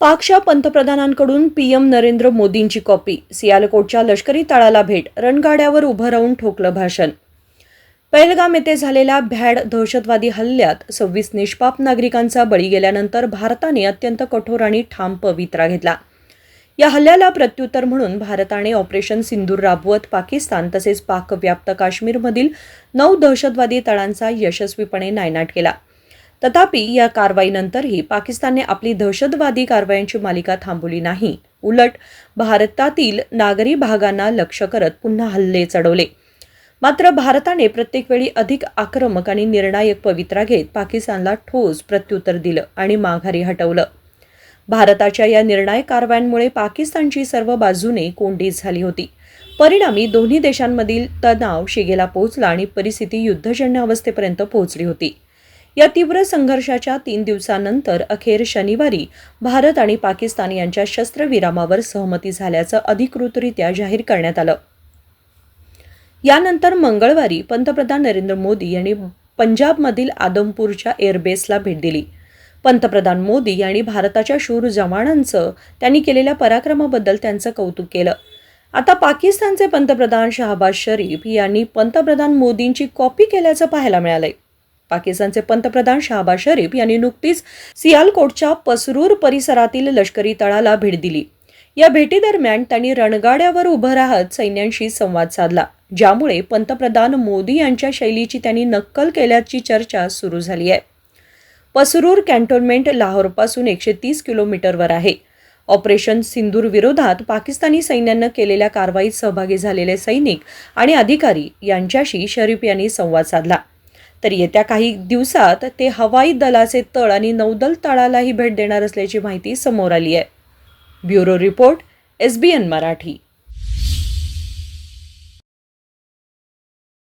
पाकच्या पंतप्रधानांकडून पीएम नरेंद्र मोदींची कॉपी. सियालकोटच्या लष्करी तळाला भेट. रणगाड्यावर उभं राहून ठोकलं भाषण. पहलगाम येथे झालेल्या भ्याड दहशतवादी हल्ल्यात सव्वीस निष्पाप नागरिकांचा बळी गेल्यानंतर भारताने अत्यंत कठोर आणि ठाम पवित्रा घेतला. या हल्ल्याला प्रत्युत्तर म्हणून भारताने ऑपरेशन सिंदूर राबवत पाकिस्तान तसेच पाकव्याप्त काश्मीरमधील नऊ दहशतवादी तळांचा यशस्वीपणे नायनाट केला. तथापि या कारवाईनंतरही पाकिस्तानने आपली दहशतवादी कारवायांची मालिका थांबवली नाही. उलट भारतातील नागरी भागांना लक्ष्य करत पुन्हा हल्ले चढवले. मात्र भारताने प्रत्येक वेळी अधिक आक्रमक आणि निर्णायक पवित्रा घेत पाकिस्तानला ठोस प्रत्युत्तर दिलं आणि माघारी हटवलं. भारताच्या या निर्णायक कारवायांमुळे पाकिस्तानची सर्व बाजूने कोंडी झाली होती. परिणामी दोन्ही देशांमधील तणाव शिगेला पोहोचला आणि परिस्थिती युद्धजन्य अवस्थेपर्यंत पोहोचली होती. या तीव्र संघर्षाच्या तीन दिवसानंतर अखेर शनिवारी भारत आणि पाकिस्तान यांच्या शस्त्रविरामावर सहमती झाल्याचं अधिकृतरित्या जाहीर करण्यात आलं. यानंतर मंगळवारी पंतप्रधान नरेंद्र मोदी यांनी पंजाबमधील आदमपूरच्या एअरबेसला भेट दिली. पंतप्रधान मोदी यांनी भारताच्या शूर जवानांचं त्यांनी केलेल्या पराक्रमाबद्दल त्यांचं कौतुक केलं. आता पाकिस्तानचे पंतप्रधान शहाबाज शरीफ यांनी पंतप्रधान मोदींची कॉपी केल्याचं पाहायला मिळालंय. पाकिस्तानचे पंतप्रधान शहाबाज शरीफ यांनी नुकतीच सियालकोटच्या पसरूर परिसरातील लष्करी तळाला भेट दिली. या भेटीदरम्यान त्यांनी रणगाड्यावर उभं राहत सैन्यांशी संवाद साधला ज्यामुळे पंतप्रधान मोदी यांच्या शैलीची त्यांनी नक्कल केल्याची चर्चा सुरू झाली आहे. पसरूर कॅन्टोन्मेंट लाहोरपासून एकशे तीस किलोमीटरवर आहे. ऑपरेशन सिंदूर विरोधात पाकिस्तानी सैन्यानं केलेल्या कारवाईत सहभागी झालेले सैनिक आणि अधिकारी यांच्याशी शरीफ यांनी संवाद साधला. तर येत्या काही दिवसात ते हवाई दलाचे तळ आणि नौदल तळालाही भेट देणार असल्याची माहिती समोर आली आहे. Bureau report S B N Marathi.